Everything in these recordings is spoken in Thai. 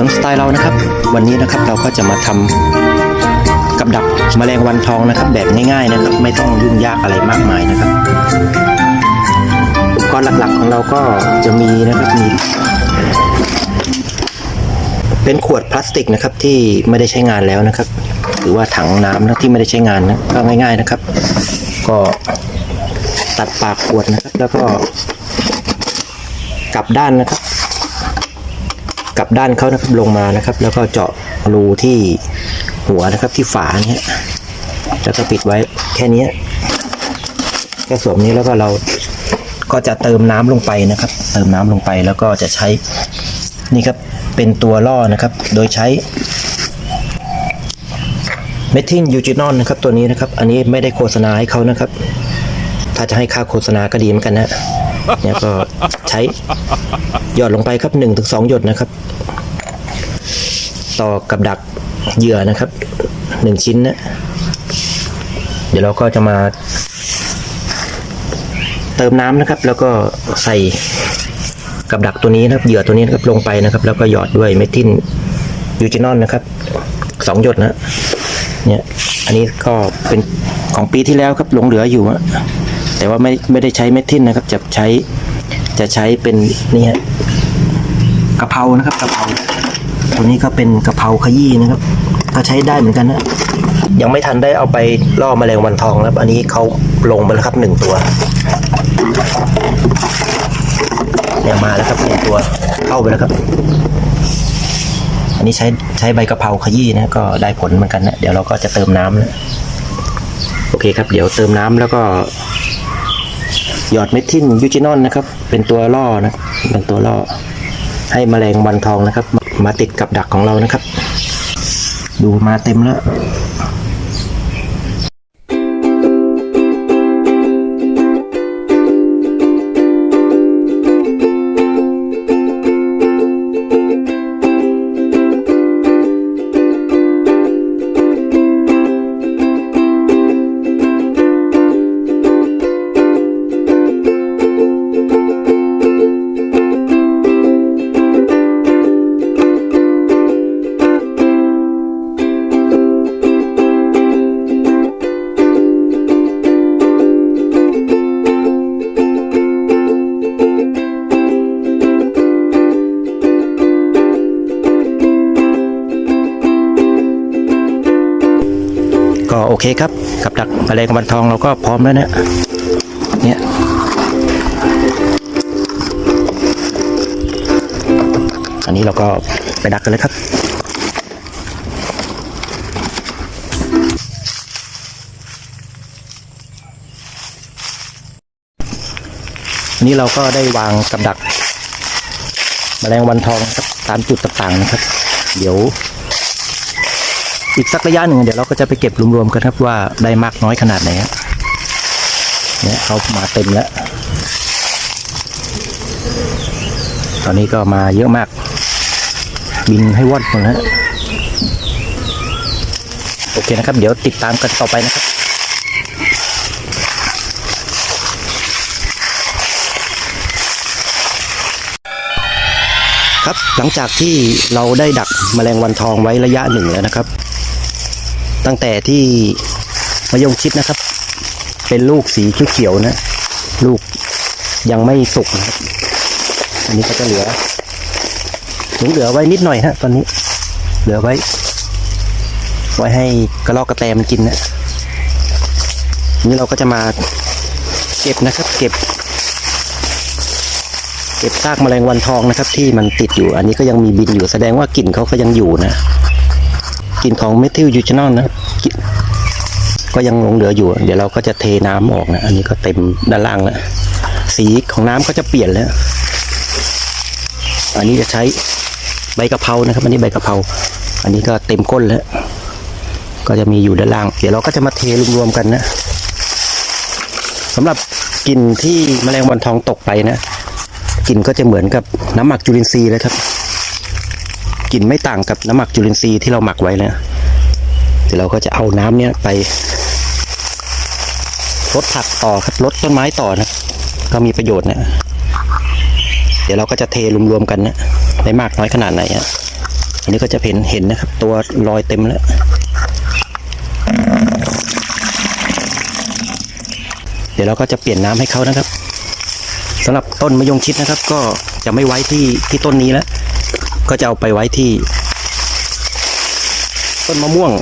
สวนสไตล์เรานะครับ วันนี้นะครับเราก็จะมาทำกับดักแมลงวันทองนะครับ แบบง่ายๆนะครับ ไม่ต้องยุ่งยากอะไรมากมายนะครับอุปกรณ์หลักๆของเราก็จะมีนะครับมีเป็นขวดพลาสติกนะครับที่ไม่ได้ใช้งานแล้วนะครับ หรือว่าถังน้ำนะที่ไม่ได้ใช้งานนะก็ง่าย ๆนะครับ ก็ตัดปากขวดนะครับ แล้วก็กลับด้านนะครับ กลับด้านเขานะครับลงมานะครับ แล้วก็เจาะรูที่หัวนะครับที่ฝาเนี้ยแล้วก็ปิดไว้แค่นี้แค่สวมนี้แล้วก็เราก็จะเติมน้ำลงไปนะครับ เติมน้ำลงไปแล้วก็จะใช้นี่ครับเป็นตัวล่อนะครับ โดยใช้เมทิลยูจินอลนะครับตัวนี้นะครับ อันนี้ไม่ได้โฆษณาให้เขานะครับ ถ้าจะให้ค่าโฆษณาก็ดีเหมือนกันนะเนี่ยก็ใช้ หยอดลงไปครับ1นถึงสหยดนะครับ ต่อกับดักเหยื่อนะครับหนึ่งชิ้นนะ เดี๋ยวเราก็จะมา เติมน้ำนะครับ แล้วก็ใส่กับดักตัวนี้นะครับ เหยื่อตัวนี้นะครับลงไปนะครับ แล้วก็หยอดด้วยเมทิลยูจินอลนะครับสองหยดนะเนี่ยอันนี้ก็เป็นของปีที่แล้วครับหลงเหลืออยู่แต่ว่าไม่ไม่ได้ใช้เมทิลนะครับ จะใช้จะใช้เป็นนี่ฮะ กะเพรานะครับกะเพราตัวนี้ก็เป็นกะเพราขยี้นะครับ ก็ใช้ได้เหมือนกันนะยังไม่ทันได้เอาไปล่อแมลงวันทองแล้ว อันนี้เขาลงไปแล้วครับหนึ่งตัวเนี่ยมาแล้วครับหนึ่งตัวเข้าไปแล้วครับ อันนี้ใช้ใช้ใบกะเพราขยี้นะก็ได้ผลเหมือนกันนะเดี๋ยวเราก็จะเติมน้ำนะโอเคครับ เดี๋ยวเติมน้ำแล้วก็หยอดเม็ดทิลยูจินอลนะครับ เป็นตัวล่อนะเป็นตัวล่อ ให้แมลงวันทองนะครับ มาติดกับดักของเรานะครับ ดูมาเต็มแล้ว เคครับ กับดักแมลงวันทองเราก็พร้อมแล้วเนี่ยเนี่ยอันนี้เราก็ไปดักกันเลยครับอันนี้เราก็ได้วางกับดักแมลงวันทองตามจุดต่างๆนะครับ เดี๋ยว อีกสักระยะหนึ่งเดี๋ยวเราก็จะไปเก็บรวมๆกันครับว่าได้มากน้อยขนาดไหนเนี่ยเขามาเต็มแล้ว ตอนนี้ก็มาเยอะมาก บินให้วอดหมดแล้วโอเคนะครับ เดี๋ยวติดตามกันต่อไปนะครับครับหลังจากที่เราได้ดักแมลงวันทองไว้ระยะหนึ่งแล้วนะครับ ตั้งแต่ที่มะยงชิดนะครับ เป็นลูกสีเขียวๆนะ ลูกยังไม่สุกนะครับ อันนี้ก็จะเหลือหลงเหลือไว้นิดหน่อยฮะตอนนี้ เหลือไว้ ไว้ให้กระรอกกระแตมันกินนะนี่เราก็จะมาเก็บนะครับ เก็บ เก็บซากแมลงวันทองนะครับ ที่มันติดอยู่ อันนี้ก็ยังมีบินอยู่แสดงว่ากลิ่นเขาก็ยังอยู่นะ กลิ่นของเมทิลยูชนอลนะก็ยังหลงเหลืออยู่ เดี๋ยวเราก็จะเทน้ำออกนะ อันนี้ก็เต็มด้านล่างแล้ว สีของน้ำก็จะเปลี่ยนแล้ว อันนี้จะใช้ใบกะเพรานะครับ อันนี้ใบกะเพรา อันนี้ก็เต็มก้นแล้ว ก็จะมีอยู่ด้านล่าง เดี๋ยวเราก็จะมาเทรวมๆกันนะสำหรับกลิ่นที่แมลงวันทองตกไปนะกลิ่นก็จะเหมือนกับน้ำหมักจุลินทรีย์เลยครับ กลิ่นไม่ต่างกับน้ำหมักจุลินทรีย์ที่เราหมักไว้นะเดี๋ยวเราก็จะเอาน้ำเนี้ยไปรดผักต่อครับรดต้นไม้ต่อนะก็มีประโยชน์นะเดี๋ยวเราก็จะเทรวมๆกันนะได้มากน้อยขนาดไหนฮะอันนี้ก็จะเห็นเห็นนะครับ ตัวรอยเต็มแล้วเดี๋ยวเราก็จะเปลี่ยนน้ำให้เขานะครับสำหรับต้นมะยงชิดนะครับ ก็จะไม่ไว้ที่ที่ต้นนี้แล้ว ก็จะเอาไปไว้ที่ ต้นมะม่วง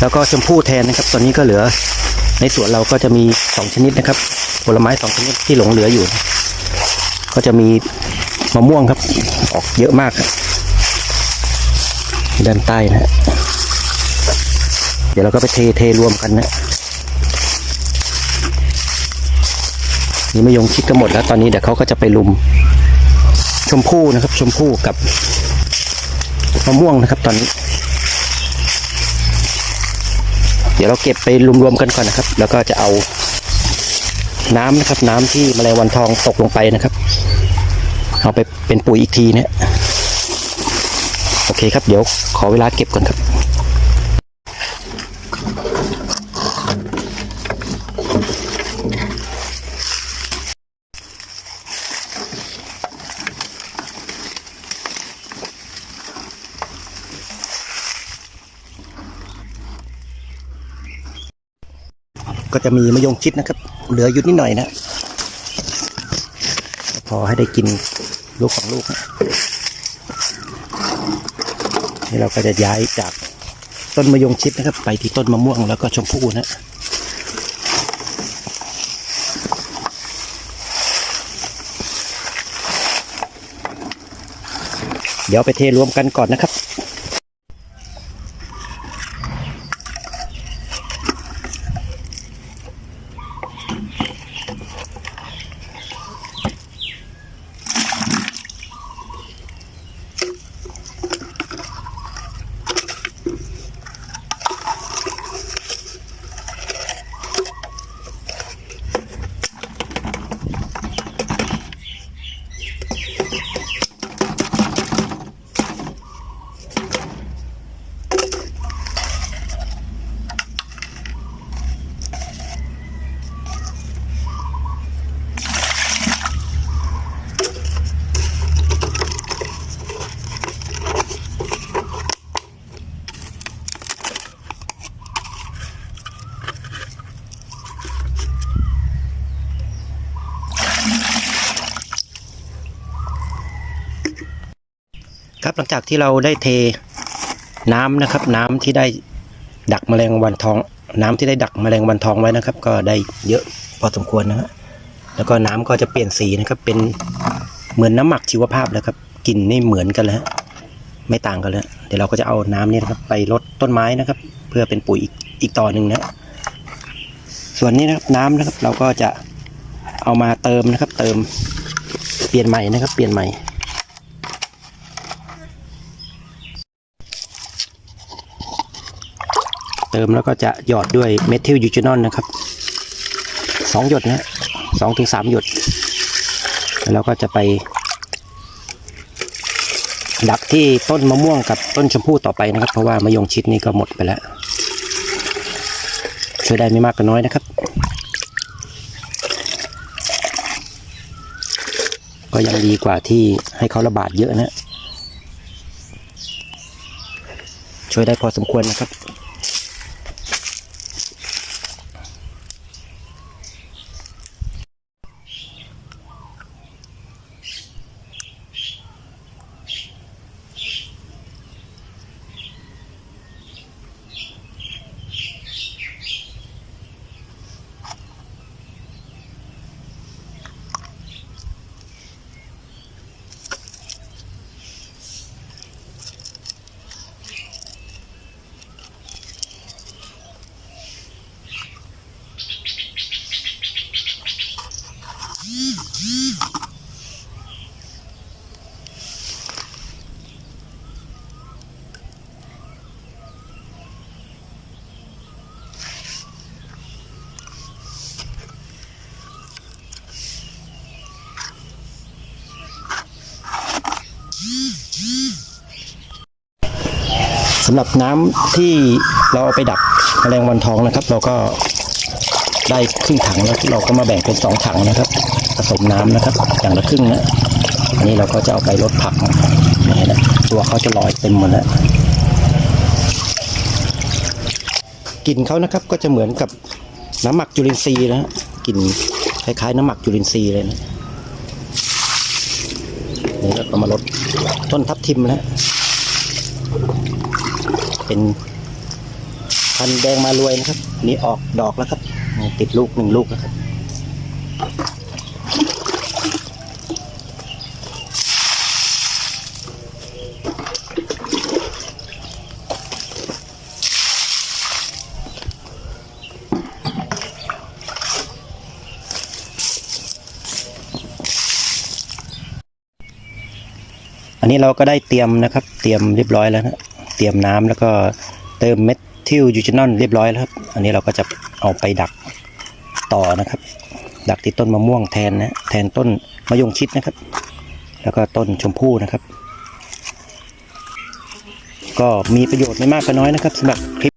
แล้วก็ชมพู่แทนนะครับ ตอนนี้ก็เหลือ ในสวนเราก็จะมีสองชนิดนะครับ ผลไม้สองชนิดที่หลงเหลืออยู่ ก็จะมีมะม่วงครับ ออกเยอะมากด้านใต้นะฮะเดี๋ยวเราก็ไปเทเทรวมกันนะนี่ไม่ยงชิดก็หมดแล้วตอนนี้เดี๋ยวเขาก็จะไปลุม ชมพู่นะครับ ชมพู่กับมะม่วงนะครับ ตอนนี้ เดี๋ยวเราเก็บไปรวมๆกันก่อนนะครับ แล้วก็จะเอาน้ำนะครับ น้ำที่แมลงวันทองตกลงไปนะครับ เอาไปเป็นปุ๋ยอีกทีเนะโอเคครับเดี๋ยวขอเวลาเก็บก่อนครับ ก็จะมีมะยงชิดนะครับ เหลืออยู่นิดหน่อยนะ พอให้ได้กินลูกของลูกนะนี่เราก็จะย้ายจากต้นมะยงชิดนะครับ ไปที่ต้นมะม่วงแล้วก็ชมพู่นะเดี๋ยวไปเทรวมกันก่อนนะครับ ครับหลังจากที่เราได้เทน้ำนะครับ น้ำที่ได้ดักแมลงวันทอง น้ำที่ได้ดักแมลงวันทองไว้นะครับ ก็ได้เยอะพอสมควรนะฮะแล้วก็น้ำก็จะเปลี่ยนสีนะครับ เป็นเหมือนน้ำหมักชีวภาพแล้วครับกลิ่นนี่เหมือนกันแล้วไม่ต่างกันแล้วเดี๋ยวเราก็จะเอาน้ำนี่นะครับ ไปรดต้นไม้นะครับ เพื่อเป็นปุ๋ยอีกอีกต่อหนึ่งนะส่วนนี้นะครับน้ำนะครับ เราก็จะเอามาเติมนะครับ เติมเปลี่ยนใหม่นะครับ เปลี่ยนใหม่ เติมแล้วก็จะหยอดด้วยเมทิลยูจินอลนะครับสองหยดนะสองถึงสามหยด แล้วก็จะไป ดักที่ต้นมะม่วงกับต้นชมพู่ต่อไปนะครับ เพราะว่ามะยงชิดนี่ก็หมดไปแล้ว ช่วยได้ไม่มากก็น้อยนะครับ ก็ยังดีกว่าที่ให้เขาระบาดเยอะนะช่วยได้พอสมควรนะครับ สำหรับน้ำที่เราเอาไปดักแมลงวันทองนะครับ เราก็ได้ครึ่งถังแล้วเราก็มาแบ่งเป็นสองถังนะครับ สมน้ำนะครับ อย่างละครึ่งนะอันนี้เราก็จะเอาไปลดผักนะนี่นะตัวเขาจะลอยเต็มหมดแล้วกลิ่นเขานะครับก็จะเหมือนกับน้ำหมักจุลินทรีย์นะกลิ่นคล้ายๆ น้ำหมักจุลินทรีย์เลยนะนี่เราก็มาลดต้นทับทิมนะฮะเป็นพันธุ์แดงมารวยนะครับ นี่ออกดอกแล้วครับ ติดลูกหนึ่งลูกแล้วครับ นี้เราก็ได้เตรียมนะครับ เตรียมเรียบร้อยแล้วนะเตรียมน้ำแล้วก็เติมเมทิลยูจินอนเรียบร้อยแล้วครับ อันนี้เราก็จะเอาไปดักต่อนะครับ ดักที่ต้นมะม่วงแทนนะแทนต้นมะยงชิดนะครับ แล้วก็ต้นชมพู่นะครับ ก็มีประโยชน์ไม่มากก็น้อยนะครับสำหรับคลิป